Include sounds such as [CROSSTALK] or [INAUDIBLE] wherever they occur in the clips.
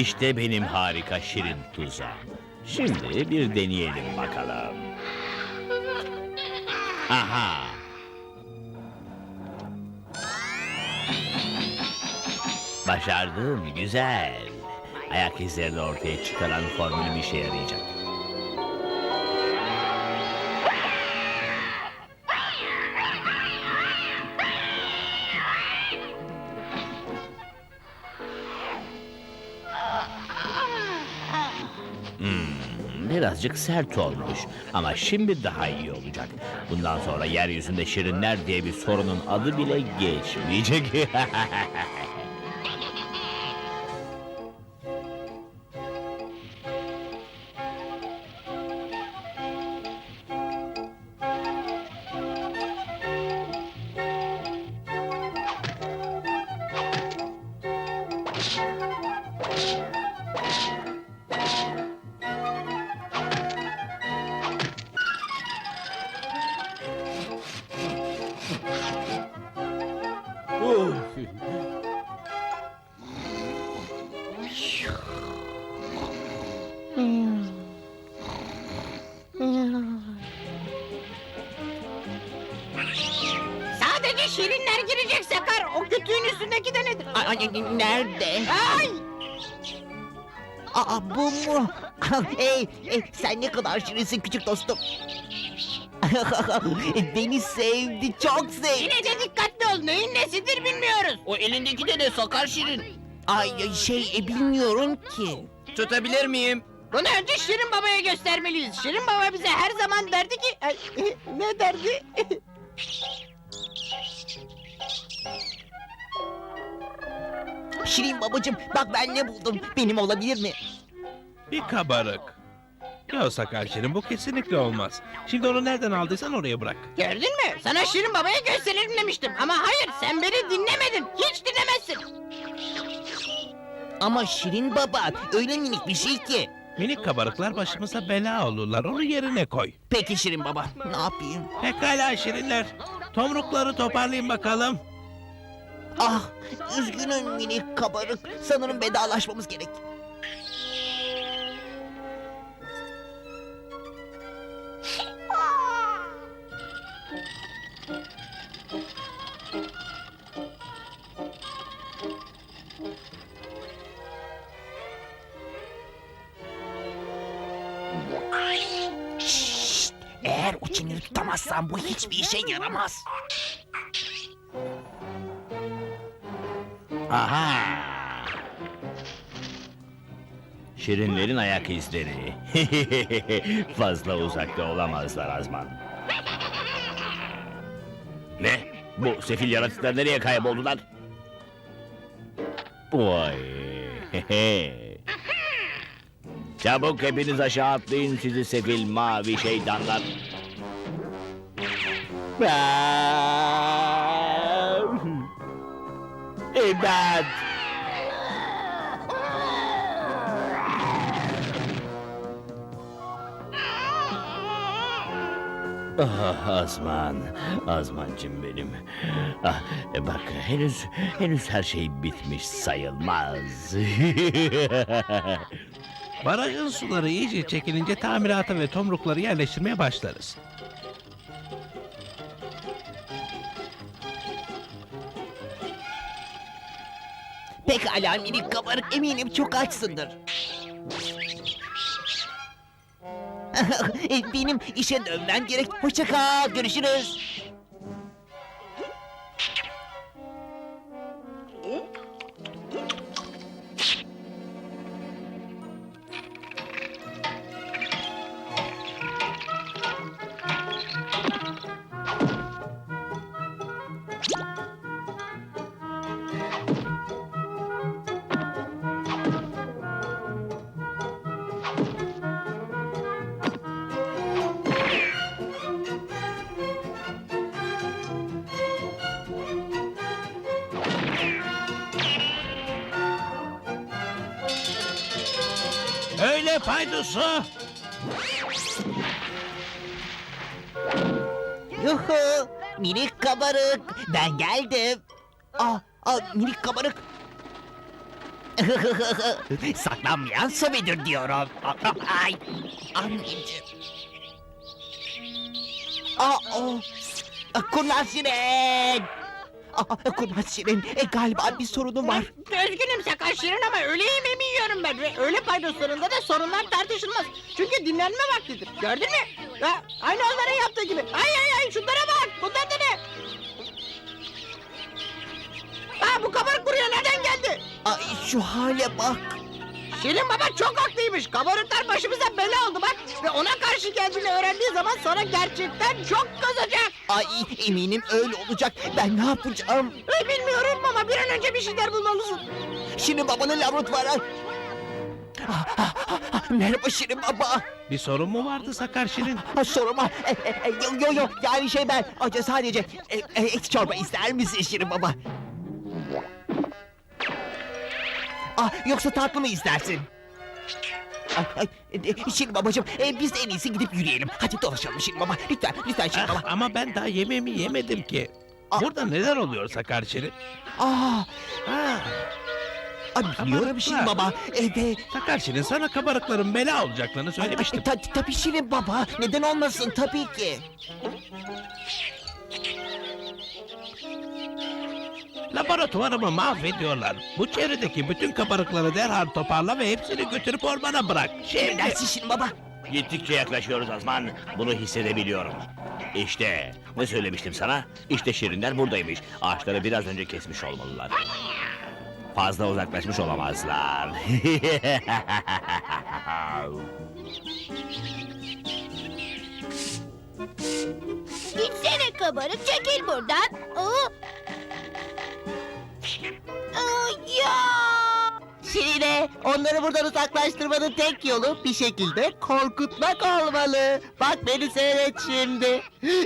İşte benim harika şirin tuzağım. Şimdi bir deneyelim bakalım. Aha. Başardım, güzel. Ayak izlerini ortaya çıkaran formülüm işe yarayacak. Hmm, birazcık sert olmuş ama şimdi daha iyi olacak. Bundan sonra yeryüzünde şirinler diye bir sorunun adı bile geçmeyecek. [LAUGHS] Sadece şirinler girecek Sakar. O kütüğün üstündeki de nedir? Ay, ay, nerede? Ay! Aa bu mu? hey, hey, sen ne kadar şirinsin küçük dostum. [LAUGHS] Beni sevdi, çok sevdi. Yine de dikkatli ol. Neyin nesidir bilmiyoruz. O elindeki de ne sakar şirin? Ay şey e, bilmiyorum ki. Tutabilir miyim? Bunu önce Şirin Baba'ya göstermeliyiz. Şirin Baba bize her zaman derdi ki... Ay, [LAUGHS] ne derdi? [LAUGHS] Şirin babacığım bak ben ne buldum. Benim olabilir mi? Bir kabarık. Ya sakar şirin bu kesinlikle olmaz. Şimdi onu nereden aldıysan oraya bırak. Gördün mü? Sana Şirin Baba'ya gösterelim demiştim. Ama hayır sen beni dinlemedin. Hiç dinlemezsin. Ama Şirin baba öyle minik bir şey ki. Minik kabarıklar başımıza bela olurlar. Onu yerine koy. Peki Şirin baba ne yapayım? Pekala şirinler. Tomrukları toparlayın bakalım. Ah üzgünüm minik kabarık. Sanırım vedalaşmamız gerek. Tutamazsan bu hiçbir işe yaramaz. Aha. Şirinlerin ayak izleri. [LAUGHS] Fazla uzakta olamazlar Azman. Ne? Bu sefil yaratıklar nereye kayboldular? Vay. [LAUGHS] Çabuk hepiniz aşağı atlayın sizi sefil mavi şeytanlar. İmdat! Ah Azman, Azmancım benim. Ah, e bak henüz henüz her şey bitmiş sayılmaz. [LAUGHS] Barajın suları iyice çekilince tamirata ve tomrukları yerleştirmeye başlarız. Pekala minik kabarık eminim çok açsındır. [LAUGHS] E, Benim işe dönmem gerek. Hoşça kal. Görüşürüz. Öyle paydosu. Yuhu. Minik kabarık. Ben geldim. Aa, aa minik kabarık. [LAUGHS] Saklanmayan sobedir diyorum. Ay. Anneciğim. Aa, o. Kurnaz Şirin. Aa, Kurnaz Şirin. E, galiba bir sorunum var. Üzgünüm Sakar Şirin ama öğle yemeğimi yiyorum ben. Ve öğle paydoslarında da sorunlar tartışılmaz. Çünkü dinlenme vaktidir. Gördün mü? Ha, aynı onların yaptığı gibi. Ay ay ay şunlara bak. Bunlar da ne? Ha bu kabarık buraya nereden geldi? Ay şu hale bak. Şirin baba çok haklıymış. Kabarıklar başımıza bela oldu bak. Ve ona karşı geldiğini öğrendiği zaman sana gerçekten çok kızacak. Ay eminim öyle olacak. Ben ne yapacağım? Ay, bilmiyorum ama bir an önce bir şeyler bulmalısın. Şirin babanın laboratuvarı. Ah, ah, ah, Merhaba Şirin baba. Bir sorun mu vardı Sakar Şirin? Ha, sorma. E, e, e, yo yo yo yani şey ben acı sadece e, e, et çorba ister misin Şirin baba? Ah yoksa tatlı mı istersin? Ay, ay, e, Şirin babacığım e, biz en iyisi gidip yürüyelim. Hadi dolaşalım Şirin baba. Lütfen lütfen Şirin Ah, baba. ama ben daha yemeğimi yemedim ki. Ah. Burada neler oluyor Sakar Şirin? Aa, Ha, ay, biliyorum Şirin baba. E, ve Sakar Şirin sana kabarıkların bela olacaklarını söylemiştim. Ta, tabii Şirin baba. Neden olmasın tabii ki. Laboratuvarımı mahvediyorlar. Bu çevredeki bütün kabarıkları derhal toparla ve hepsini götürüp ormana bırak. Şimdi. Dersin Şirin baba. Gittikçe yaklaşıyoruz Azman. Bunu hissedebiliyorum. İşte ne söylemiştim sana? İşte şirinler buradaymış. Ağaçları biraz önce kesmiş olmalılar. Fazla uzaklaşmış olamazlar. Gitsene kabarık çekil buradan. Onları buradan uzaklaştırmanın tek yolu bir şekilde korkutmak olmalı. Bak beni seyret şimdi. [LAUGHS]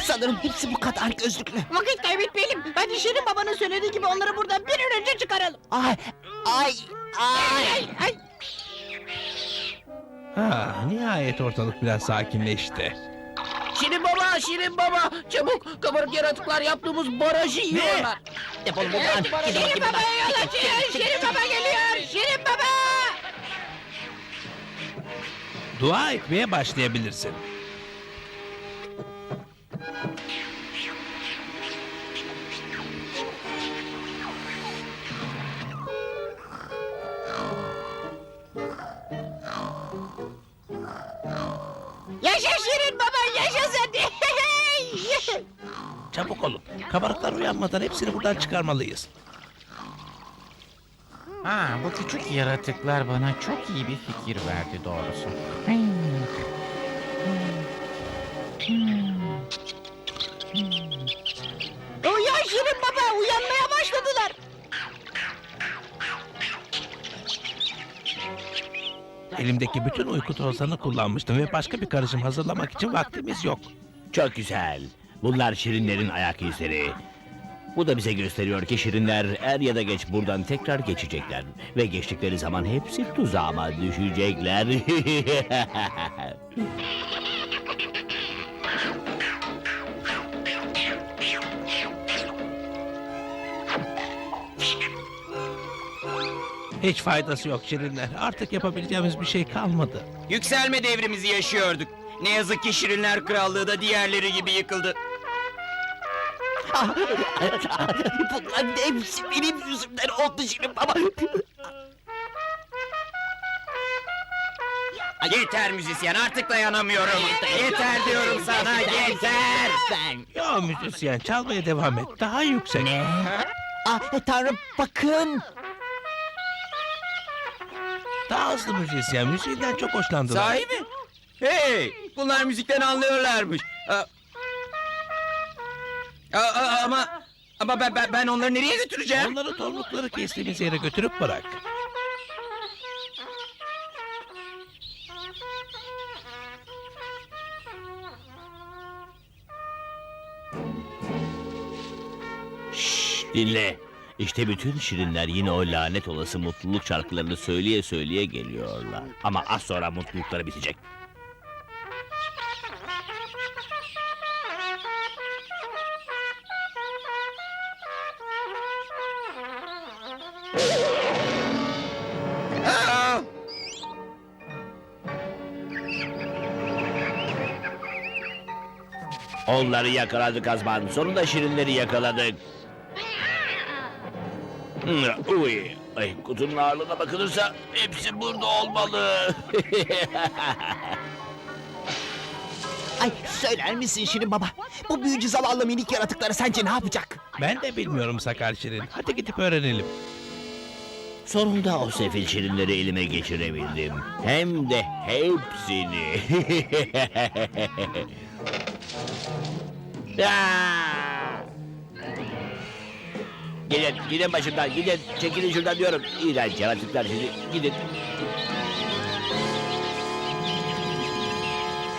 Sanırım hepsi bu kadar gözlüklü. Vakit kaybetmeyelim. Hadi Şirin babanın söylediği gibi onları buradan bir an önce çıkaralım. Ay, ay, ay. Ay, ay. Ha, nihayet ortalık biraz sakinleşti. Şirin baba, Şirin baba. Çabuk kabarık yaratıklar yaptığımız barajı yiyorlar. Defolun buradan. Şirin babaya yol açın. Şirin baba geliyor. Şirin baba. Dua etmeye başlayabilirsin. Yaşa Şirin baba yaşasın. [LAUGHS] Çabuk olun. Kabarıklar uyanmadan hepsini buradan çıkarmalıyız. Ha, bu küçük yaratıklar bana çok iyi bir fikir verdi doğrusu. Uyan Şirin baba uyanmaya Elimdeki bütün uyku tozlarını kullanmıştım ve başka bir karışım hazırlamak için vaktimiz yok. Çok güzel. Bunlar şirinlerin ayak izleri. Bu da bize gösteriyor ki şirinler er ya da geç buradan tekrar geçecekler. Ve geçtikleri zaman hepsi tuzağıma düşecekler. [LAUGHS] Hiç faydası yok Şirinler. Artık yapabileceğimiz bir şey kalmadı. Yükselme devrimizi yaşıyorduk. Ne yazık ki Şirinler Krallığı da diğerleri gibi yıkıldı. Bunların hepsi benim yüzümden oldu Şirin Baba. Yeter müzisyen artık dayanamıyorum. Yeter diyorum sana yeter. Ben. Ya müzisyen çalmaya devam et. Daha yüksek. Ah tanrım bakın. Hızlı müzisyen. Müziğinden çok hoşlandılar. Sahi mi? Hey bunlar müzikten anlıyorlarmış. Aa, Aa, ama ama ben, ben, ben onları nereye götüreceğim? Onları torlukları kestiğimiz yere götürüp bırak. Dinle. İşte bütün şirinler yine o lanet olası mutluluk şarkılarını söyleye söyleye geliyorlar. Ama az sonra mutlulukları bitecek. Onları yakaladık Azman. Sonunda şirinleri yakaladık. Uy, ay, kutunun ağırlığına bakılırsa hepsi burada olmalı. [LAUGHS] Ay söyler misin Şirin Baba? Bu büyücü zavallı minik yaratıkları sence ne yapacak? Ben de bilmiyorum Sakar Şirin. Hadi gidip öğrenelim. Sonunda o sefil şirinleri elime geçirebildim. Hem de hepsini. [LAUGHS] Aa! Gidin, gidin başımdan, gidin. Çekilin şuradan diyorum. İğrenç yaratıklar sizi. Gidin.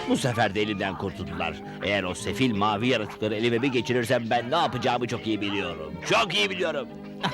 Bu sefer de elimden kurtuldular. Eğer o sefil mavi yaratıkları elime bir geçirirsem ben ne yapacağımı çok iyi biliyorum. Çok iyi biliyorum. [LAUGHS]